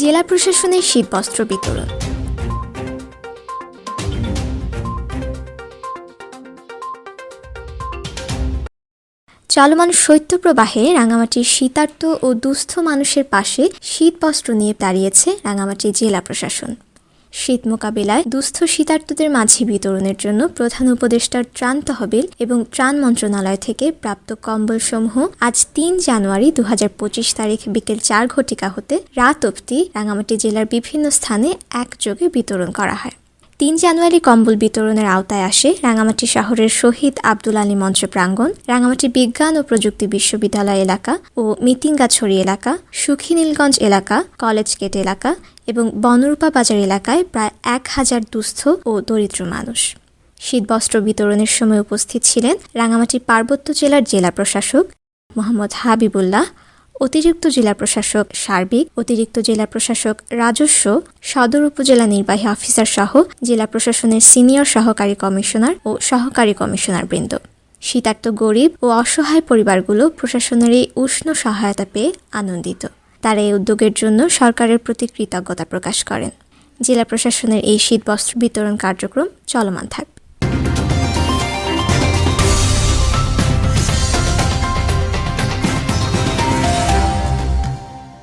জেলা প্রশাসনের শীতবস্ত্র বিতরণ। চলমান শৈত্যপ্রবাহে রাঙামাটির শীতার্থ ও দুস্থ মানুষের পাশে শীতবস্ত্র নিয়ে দাঁড়িয়েছে রাঙামাটি জেলা প্রশাসন। শীত মোকাবেলায় দুস্থ শীতার্থদের মাঝে বিতরণের জন্য প্রধান উপদেষ্টার ত্রাণ তহবিল এবং ত্রাণ মন্ত্রণালয় থেকে প্রাপ্ত কম্বলসমূহ আজ তিন জানুয়ারি দু হাজার পঁচিশ তারিখ বিকেল চার ঘটিকা হতে রাত অবধি রাঙামাটি জেলার বিভিন্ন স্থানে একযোগে বিতরণ করা হয়। তিন জানুয়ারি কম্বল বিতরণের আওতায় আসে রাঙামাটি শহরের শহীদ আব্দুল আলী মঞ্চ প্রাঙ্গণ, রাঙামাটি বিজ্ঞান ও প্রযুক্তি বিশ্ববিদ্যালয় এলাকা ও মিতিঙ্গাছড়ি এলাকা, সুখিনীলগঞ্জ এলাকা, কলেজ গেট এলাকা এবং বনরূপা বাজার এলাকায় প্রায় এক হাজার দুস্থ ও দরিদ্র মানুষ। শীতবস্ত্র বিতরণের সময় উপস্থিত ছিলেন রাঙামাটি পার্বত্য জেলার জেলা প্রশাসক মোহাম্মদ হাবিবুল্লাহ অতিরিক্ত জেলা প্রশাসক সার্বিক, অতিরিক্ত জেলা প্রশাসক রাজস্ব, সদর উপজেলা নির্বাহী অফিসার সহ জেলা প্রশাসনের সিনিয়র সহকারী কমিশনার ও সহকারী কমিশনার বৃন্দ। শীতার্ত গরিব ও অসহায় পরিবারগুলো প্রশাসনের এই উষ্ণ সহায়তা পেয়ে আনন্দিত। তারা এই উদ্যোগের জন্য সরকারের প্রতি কৃতজ্ঞতা প্রকাশ করেন। জেলা প্রশাসনের এই শীতবস্ত্র বিতরণ কার্যক্রম চলমান থাকবে।